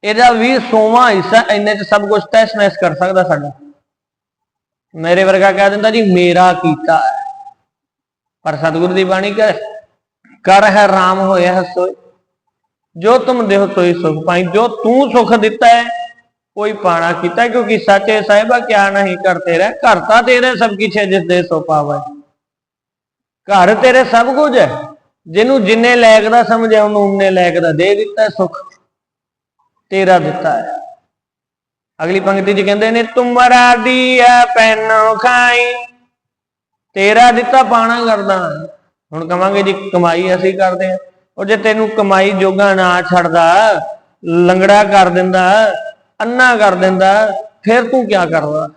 ਇਹਦਾ ਵੀ ਸੋਵਾ ਹਿੱਸਾ ਇੰਨੇ ਚ ਸਭ ਕੁਝ ਤੈਸ ਨੈਸ ਕਰ ਸਕਦਾ ਸਾਡਾ। ਮੇਰੇ ਵਰਗਾ ਕਹਿ ਦਿੰਦਾ ਜੀ, ਮੇਰਾ ਕੀਤਾ ਪਰ ਸਤਿਗੁਰੂ ਦੀ ਬਾਣੀ ਕਹੇ, ਕਰ ਹੈ ਰਾਮ ਹੋਇਆ ਸੋਏ। ਜੋ ਤੁਮ ਦੇਹ ਸੋਈ ਸੁਖ ਪਾਈ, ਜੋ ਤੂੰ ਸੁਖ ਦਿੱਤਾ ਹੈ ਕੋਈ ਪਾਣਾ ਕੀਤਾ, ਕਿਉਂਕਿ ਸੱਚੇ ਸਾਹਿਬਾ ਕਿਆ ਨਹੀਂ ਕਰਤੇ ਰਹਿ। ਘਰ ਤਾਂ ਤੇਰੇ ਸਭ ਕੁਛ ਹੈ, ਜਿਸ ਦੇ ਸੋ ਪਾਵੇ ਘਰ ਤੇਰੇ ਸਭ ਕੁਝ ਹੈ। ਜਿਹਨੂੰ ਜਿੰਨੇ ਲਾਇਕ ਦਾ ਸਮਝਿਆ, ਉਹਨੂੰ ਉਨੇ ਲਾਇਕ ਦਾ ਦੇ ਦਿੱਤਾ ਹੈ, ਸੁਖ। ਤੇਰਾ ਦਿੱਤਾ ਹੈ। ਅਗਲੀ ਪੰਕਤੀ 'ਚ ਕਹਿੰਦੇ ਨੇ ਤੁਮਰਾ ਦੀਆ ਪੈਨੋ ਖਾਈ, ਤੇਰਾ ਦਿੱਤਾ ਪਾਣਾ ਕਰਦਾ ਹੁਣ ਕਵਾਂਗੇ ਜੀ, ਕਮਾਈ ਅਸੀਂ ਕਰਦੇ ਆ ਉਹ ਜੇ ਤੈਨੂੰ ਕਮਾਈ ਜੋਗਾ ਨਾ ਛੱਡਦਾ, ਲੰਗੜਾ ਕਰ ਦਿੰਦਾ ਅੰਨਾ ਕਰ ਦਿੰਦਾ, ਫਿਰ ਤੂੰ ਕੀ ਕਰਦਾ?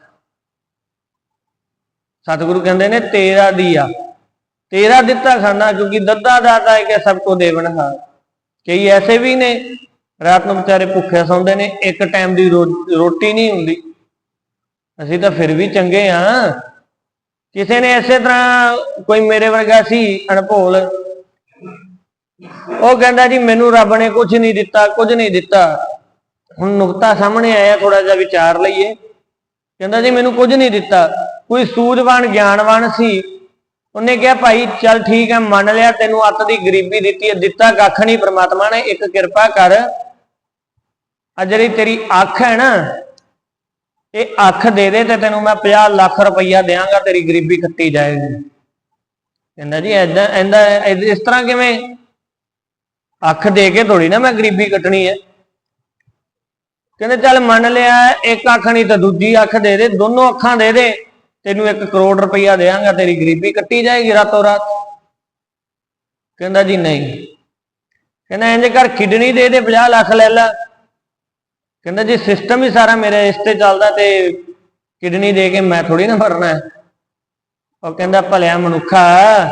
ਸਤਿਗੁਰੂ ਕਹਿੰਦੇ ਨੇ, ਤੇਰਾ ਦੀਆ। ਤੇਰਾ ਦਿੱਤਾ ਖਾਣਾ ਕਿਉਂਕਿ ਦੱਦਾ ਦਾਤਾ ਹੈ ਕਿ ਸਭ ਕੋ ਦੇਵਨ ਹਾਰ ਕਈ ਐਸੇ ਵੀ ਨੇ, ਰਾਤ ਨੂੰ ਵਿਚਾਰੇ ਭੁੱਖੇ ਸੌਂਦੇ ਨੇ, ਇੱਕ ਟਾਈਮ ਦੀ ਰੋ- ਰੋਟੀ ਨਹੀਂ ਹੁੰਦੀ। ਅਸੀਂ ਤਾਂ ਫਿਰ ਵੀ ਚੰਗੇ ਆ। ਕਿਸੇ ਨੇ ਇਸੇ ਤਰ੍ਹਾਂ ਕੋਈ ਮੇਰੇ ਵਰਗਾ ਸੀ, ਅਣਭੋਲ। ਉਹ ਕਹਿੰਦਾ ਜੀ, ਮੈਨੂੰ ਰੱਬ ਨੇ ਕੁਝ ਨਹੀਂ ਦਿੱਤਾ, ਕੁਝ ਨਹੀਂ ਦਿੱਤਾ। ਹੁਣ ਨੁਕਤਾ ਸਾਹਮਣੇ ਆਇਆ ਥੋੜਾ ਜਿਹਾ ਵਿਚਾਰ ਲਈਏ। ਕਹਿੰਦਾ ਜੀ ਮੈਨੂੰ ਕੁਝ ਨਹੀਂ ਦਿੱਤਾ। ਕੋਈ ਸੂਝਵਾਨ, ਗਿਆਨਵਾਨ ਸੀ। ਉਹਨੇ ਕਿਹਾ, ਭਾਈ, ਚੱਲ ਠੀਕ ਹੈ, ਮੰਨ ਲਿਆ, ਤੈਨੂੰ ਅੱਤ ਦੀ ਗਰੀਬੀ ਦਿੱਤੀ ਹੈ, ਦਿੱਤਾ ਕੱਖ ਨਹੀਂ, ਪ੍ਰਮਾਤਮਾ ਨੇ ਇੱਕ ਕਿਰਪਾ ਕਰ। ਆ ਜਿਹੜੀ ਤੇਰੀ ਅੱਖ ਹੈ ਨਾ, ਇਹ ਅੱਖ ਦੇ ਦੇ ਤੇ ਤੈਨੂੰ ਮੈਂ 50 ਲੱਖ ਰੁਪਈਆ ਦੇਵਾਂਗਾ ਤੇਰੀ ਗਰੀਬੀ ਕੱਟੀ ਜਾਏਗੀ। ਕਹਿੰਦਾ ਜੀ ਐਦਾਂ ਐਂਦਾ ਇਸ ਤਰ੍ਹਾਂ ਕਿਵੇਂ? ਅੱਖ ਦੇ ਕੇ ਥੋੜੀ ਨਾ ਮੈਂ ਗਰੀਬੀ ਕੱਟਣੀ ਹੈ। ਕਹਿੰਦੇ ਚੱਲ ਮੰਨ ਲਿਆ, ਇੱਕ ਅੱਖ ਨਹੀਂ ਤਾਂ ਦੂਜੀ ਅੱਖ ਦੇ ਦੇ, ਦੋਨੋਂ ਅੱਖਾਂ ਦੇ ਦੇ, ਤੈਨੂੰ 1 ਕਰੋੜ ਰੁਪਈਆ ਦੇਵਾਂਗਾ, ਤੇਰੀ ਗਰੀਬੀ ਕੱਟੀ ਜਾਏਗੀ ਰਾਤੋਂ ਰਾਤ। ਕਹਿੰਦਾ ਜੀ ਨਹੀਂ। ਕਹਿੰਦਾ ਇੰਜ ਕਰ, ਕਿਡਨੀ ਦੇ ਦੇ 50 ਲੱਖ ਲੈ ਲੈ। ਕਹਿੰਦਾ ਜੀ ਸਿਸਟਮ ਹੀ ਸਾਰਾ ਮੇਰੇ ਇਸ ਤੇ ਚੱਲਦਾ ਤੇ ਕਿਡਨੀ ਦੇ ਕੇ ਮੈਂ ਥੋੜੀ ਨਾ ਮਰਨਾ। ਉਹ ਕਹਿੰਦਾ ਭਲਿਆ ਮਨੁੱਖਾ,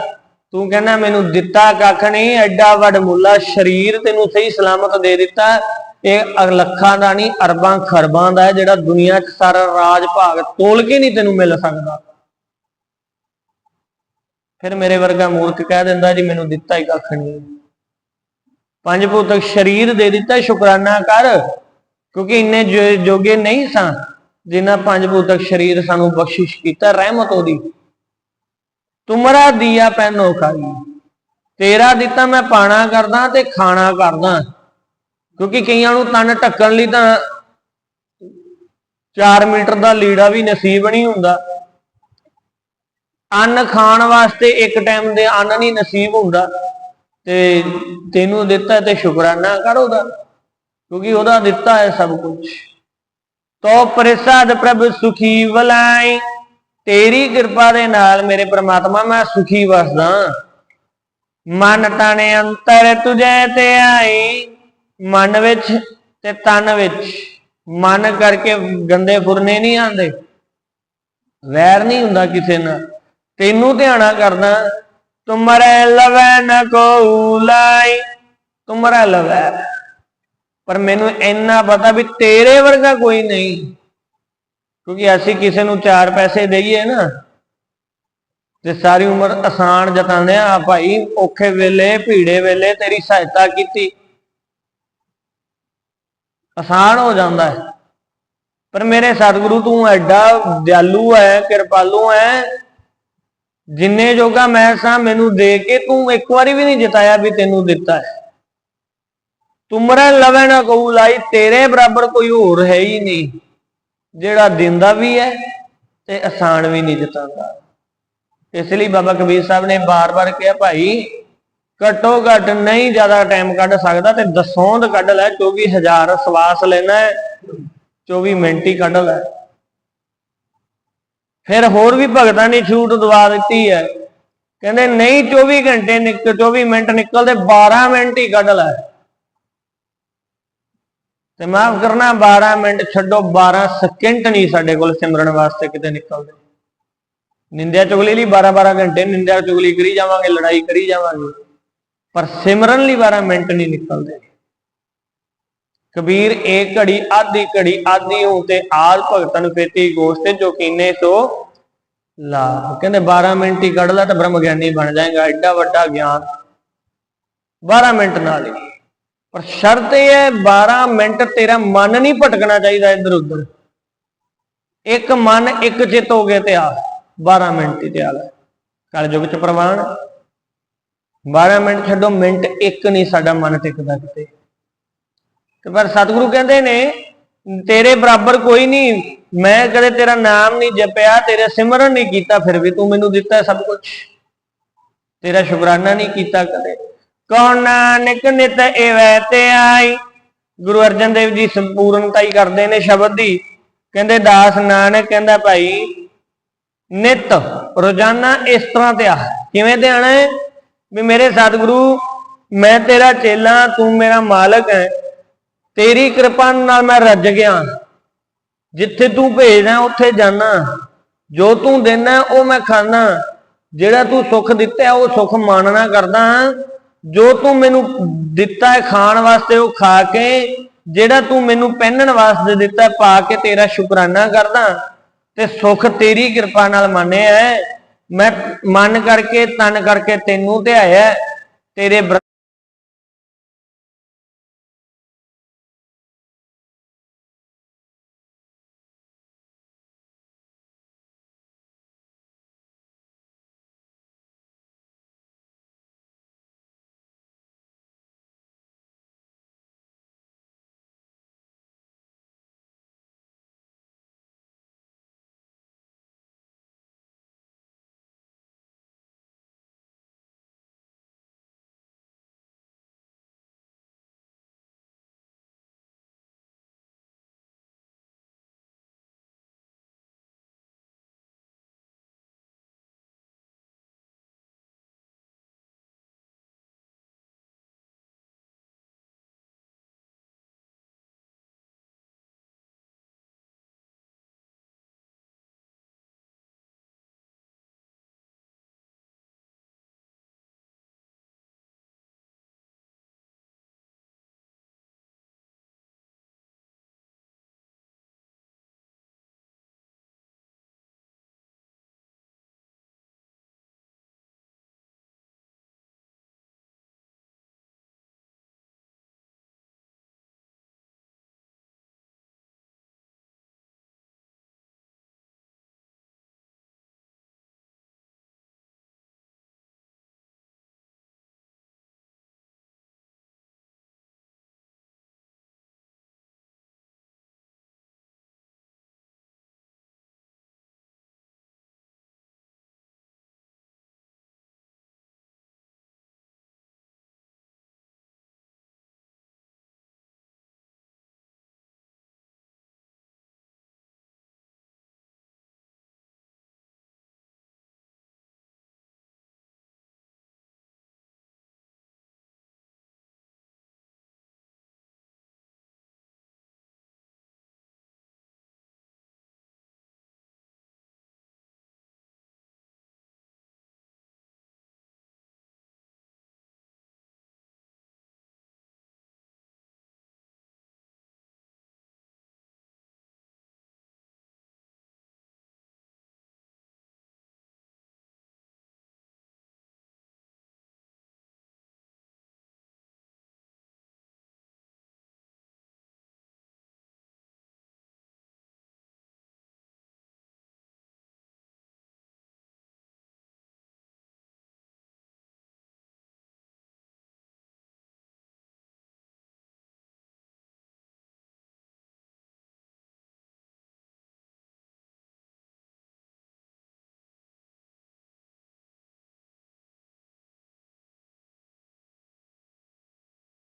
ਤੂੰ ਕਹਿੰਦਾ ਮੈਨੂੰ ਦਿੱਤਾ ਕੱਖ ਨਹੀਂ, ਐਡਾ ਵੱਡ ਮੁੱਲਾ, ਸਰੀਰ ਤੈਨੂੰ ਸਹੀ ਸਲਾਮਤ ਦੇ ਦਿੱਤਾ। ਇਹ ਅ- ਲੱਖਾਂ ਦਾ ਨਹੀਂ, ਅਰਬਾਂ ਖਰਬਾਂ ਦਾ ਹੈ ਜਿਹੜਾ ਦੁਨੀਆ 'ਚ ਸਾਰਾ ਰਾਜ ਭਾਗ ਤੋਲ ਕੇ ਨਹੀਂ ਤੈਨੂੰ ਮਿਲ ਸਕਦਾ। ਫਿਰ ਮੇਰੇ ਵਰਗਾ ਮੂਰਖ ਕਹਿ ਦਿੰਦਾ, ਜੀ, ਮੈਨੂੰ ਦਿੱਤਾ ਹੀ ਕੱਖ ਨਹੀਂ ਪੰਜ ਭੂਤਕ ਸਰੀਰ ਦੇ ਦਿੱਤਾ, ਸ਼ੁਕਰਾਨਾ ਕਰ, ਕਿਉਂਕਿ ਇੰਨੇ ਜੋ- ਜੋਗੇ ਨਹੀਂ ਸਾਂ, ਜਿਨ੍ਹਾਂ ਪੰਜ ਭੂਤਕ ਸਰੀਰ ਸਾਨੂੰ ਬਖਸ਼ਿਸ਼ ਕੀਤਾ, ਰਹਿਮਤ ਉਹਦੀ। ਤੁਮਰਾ ਦੀਆ, ਪੈਨੋ ਖਾਈ। ਤੇਰਾ ਦਿੱਤਾ, ਮੈਂ ਪਾਣਾ ਕਰਦਾ ਤੇ ਖਾਣਾ ਕਰਦਾ। ਕਿਉਂਕਿ ਕਈਆਂ ਨੂੰ ਤਨ ਢੱਕਣ ਲਈ ਤਾਂ 4 ਮੀਟਰ ਦਾ ਲੀੜਾ ਵੀ ਨਸੀਬ ਨਹੀਂ ਹੁੰਦਾ। ਅੰਨ ਖਾਣ ਵਾਸਤੇ ਇੱਕ ਟਾਈਮ ਦੇ ਅੰਨ ਨਹੀਂ ਨਸੀਬ ਹੁੰਦਾ ਤੇ ਤੈਨੂੰ ਦਿੱਤਾ ਤੇ ਸ਼ੁਕਰਾਨਾ ਕਰ ਉਹਦਾ, ਕਿਉਂਕਿ ਉਹਦਾ ਦਿੱਤਾ ਹੈ ਸਭ ਕੁਝ ਤੋ ਪ੍ਰਸਾਦ ਪ੍ਰਭ ਸੁਖੀ ਵਲਾਈ, ਤੇਰੀ ਕਿਰਪਾ ਦੇ ਨਾਲ ਮੇਰੇ ਪ੍ਰਮਾਤਮਾ ਮੈਂ ਸੁਖੀ ਵਸਦਾ। ਮਨ ਤਨ ਅੰਤਰ ਤੁਝੇ ਤੇ ਆਈ ਮਨ ਵਿੱਚ ਤੇ ਤਨ ਵਿੱਚ। ਮਨ ਕਰਕੇ ਗੰਦੇ ਫੁਰਨੇ ਨਹੀਂ ਆਉਂਦੇ। ਵੈਰ ਨਹੀਂ ਹੁੰਦਾ ਕਿਸੇ ਨਾਲ। ਤੈਨੂੰ ਧਿਆਨਾ ਕਰਦਾ, ਤੁਮਰੇ ਲਵੈ ਨ ਕੋ ਲਾਈ। ਤੁਮਰਾ ਲਵੈ। ਪਰ ਮੈਨੂੰ ਇੰਨਾ ਪਤਾ ਵੀ ਤੇਰੇ ਵਰਗਾ ਕੋਈ ਨਹੀਂ। ਕਿਉਂਕਿ ਅਸੀਂ ਕਿਸੇ ਨੂੰ ਚਾਰ ਪੈਸੇ ਦੇਈਏ ਨਾ, ਤੇ ਸਾਰੀ ਉਮਰ ਆਸਾਨ ਜਤਾਉਂਦੇ ਆ, ਭਾਈ, ਔਖੇ ਵੇਲੇ, ਭੀੜੇ ਵੇਲੇ ਤੇਰੀ ਸਹਾਇਤਾ ਕੀਤੀ। ਆਸਾਨ ਹੋ ਜਾਂਦਾ ਹੈ। ਪਰ ਮੇਰੇ ਸਤਿਗੁਰੂ ਤੂੰ ਐਡਾ ਦਿਆਲੂ ਹੈ, ਕਿਰਪਾਲੂ ਹੈ, ਜਿੰਨੇ ਜੋਗਾ ਮੈਂ ਸਾਂ ਮੈਨੂੰ ਦੇ ਕੇ ਤੂੰ ਇੱਕ ਵਾਰੀ ਵੀ ਨਹੀਂ ਜਿਤਾਇਆ ਵੀ ਤੈਨੂੰ ਦਿੱਤਾ ਹੈ। ਤੁਮਰੇ ਲਵੇ ਨਾ ਕਹੂ ਲਾਈ, ਤੇਰੇ ਬਰਾਬਰ ਕੋਈ ਹੋਰ ਹੈ ਹੀ ਨਹੀਂ, ਜਿਹੜਾ ਦਿੰਦਾ ਵੀ ਹੈ ਤੇ ਆਸਾਨ ਵੀ ਨਹੀਂ ਜਿਤਾਉਂਦਾ। ਇਸ ਲਈ ਬਾਬਾ ਕਬੀਰ ਸਾਹਿਬ ਨੇ ਬਾਰ-ਬਾਰ ਕਿਹਾ, ਭਾਈ ਘੱਟੋ ਘੱਟ ਨਹੀਂ ਜ਼ਿਆਦਾ ਟਾਈਮ ਕੱਢ ਸਕਦਾ ਤੇ ਦਸੌਂਦ ਕੱਢ ਲੈ 24000 ਸਵਾਸ ਲੈਣਾ ਹੈ 24 ਮਿੰਟ ਹੀ ਕੱਢ ਲੈ। ਫਿਰ ਹੋਰ ਵੀ ਭਗਤਾਂ ਨੇ ਛੂਟ ਦਵਾ ਦਿੱਤੀ ਹੈ। ਕਹਿੰਦੇ ਨਹੀਂ 24 ਘੰਟੇ ਨਿਕਲ 24 ਮਿੰਟ ਨਿਕਲਦੇ 12 ਮਿੰਟ ਹੀ ਕੱਢ ਲੈ। ਤੇ ਮਾਫ ਕਰਨਾ 12 ਮਿੰਟ ਛੱਡੋ 12 ਸਕਿੰਟ ਨਹੀਂ ਸਾਡੇ ਕੋਲ ਸਿਮਰਨ ਵਾਸਤੇ ਕਿਤੇ ਨਿਕਲਦੇ। ਨਿੰਦਿਆ ਚੁਗਲੀ ਲਈ 12 12 ਘੰਟੇ, ਨਿੰਦਿਆ ਚੁਗਲੀ ਕਰੀ ਜਾਵਾਂਗੇ, ਲੜਾਈ ਕਰੀ ਜਾਵਾਂਗੇ। ਪਰ ਸਿਮਰਨ ਲਈ 12 ਮਿੰਟ ਨਹੀਂ ਨਿਕਲਦੇ। ਕਬੀਰ ਏਕ ਘੜੀ, ਆਧੀ ਘੜੀ, ਆਧੀ ਹੂੰ ਤੇ ਆਦ ਭਗਤਨ ਫੇਤੀ ਗੋਸ਼ਤੇ ਜੋ ਕੀਨੇ ਸੋ ਲਾ ਕਹਿੰਦੇ 12 ਮਿੰਟ ਹੀ ਕੱਢ ਲੈ ਤਾਂ ਬ੍ਰਹਮ ਗਿਆਨੀ ਬਣ ਜਾਏਗਾ, ਐਡਾ ਵੱਡਾ ਗਿਆਨ। 12 ਮਿੰਟ ਨਾਲ ਹੀ। ਪਰ ਸ਼ਰਤ ਇਹ ਹੈ 12 ਮਿੰਟ ਤੇਰਾ ਮਨ ਨਹੀਂ ਭਟਕਣਾ ਚਾਹੀਦਾ ਇੱਧਰ ਉੱਧਰ। ਇੱਕ ਮਨ ਇੱਕ ਚਿੱਤ ਹੋ ਗਿਆ ਤੇ ਆ 12 ਮਿੰਟ ਹੀ ਤੇ ਆ ਲੈ। ਕਲਯੁਗ ਚ ਪ੍ਰਵਾਨ। 12 ਮਿੰਟ ਛੱਡੋ, ਮਿੰਟ ਇੱਕ ਨਹੀਂ ਸਾਡਾ ਮਨ ਟਿਕਦਾ ਕਿਤੇ। ਤੇ ਪਰ ਸਤਿਗੁਰੂ ਕਹਿੰਦੇ ਨੇ, ਤੇਰੇ ਬਰਾਬਰ ਕੋਈ ਨਹੀਂ, ਮੈਂ ਕਦੇ ਤੇਰਾ ਨਾਮ ਨਹੀਂ ਜਪਿਆ, ਤੇਰਾ ਸਿਮਰਨ ਨਹੀਂ ਕੀਤਾ, ਫਿਰ ਵੀ ਤੂੰ ਮੈਨੂੰ ਦਿੱਤਾ ਸਭ ਕੁਝ ਤੇਰਾ ਸ਼ੁਕਰਾਨਾ ਨਹੀਂ ਕੀਤਾ ਕਦੇ। ਕੌਣ ਨਾਨਕ ਨਿਤ ਏਵੈ ਤੇ ਆਈ? ਗੁਰੂ ਅਰਜਨ ਦੇਵ ਜੀ ਸੰਪੂਰਨਤਾ ਹੀ ਕਰਦੇ ਨੇ ਸ਼ਬਦ ਦੀ। ਕਹਿੰਦੇ, ਦਾਸ ਨਾਨਕ ਕਹਿੰਦਾ ਭਾਈ, ਨਿਤ ਰੋਜ਼ਾਨਾ ਇਸ ਤਰ੍ਹਾਂ ਤੇ ਆ ਕਿਵੇਂ ਤੇ ਹੈ? ਵੀ ਮੇਰੇ ਸਤਿਗੁਰੂ, ਮੈਂ ਤੇਰਾ ਚੇਲਾ, ਤੂੰ ਮੇਰਾ ਮਾਲਕ ਹੈ। ਤੇਰੀ ਕਿਰਪਾ ਨਾਲ ਮੈਂ ਰੱਜ ਗਿਆ। ਜਿੱਥੇ ਤੂੰ ਭੇਜਦਾ ਉੱਥੇ ਜਾਣਾ ਜੋ ਤੂੰ ਦੇਣਾ ਉਹ ਮੈਂ ਖਾਣਾ ਜਿਹੜਾ ਤੂੰ ਸੁੱਖ ਦਿੱਤਾ ਉਹ ਸੁੱਖ ਮਾਣਨਾ ਕਰਦਾ ਹਾਂ। ਜੋ ਤੂੰ ਮੈਨੂੰ ਦਿੱਤਾ ਹੈ ਖਾਣ ਵਾਸਤੇ, ਉਹ ਖਾ ਕੇ, ਜਿਹੜਾ ਤੂੰ ਮੈਨੂੰ ਪਹਿਨਣ ਵਾਸਤੇ ਦਿੱਤਾ ਪਾ ਕੇ ਤੇਰਾ ਸ਼ੁਕਰਾਨਾ ਕਰਦਾ। ਤੇ ਸੁੱਖ ਤੇਰੀ ਕਿਰਪਾ ਨਾਲ ਮੰਨਿਆ ਹੈ। ਮੈਂ ਮਨ ਕਰਕੇ ਤਨ ਕਰਕੇ ਤੈਨੂੰ ਧਿਆਇਆ ਹੈ। ਤੇਰੇ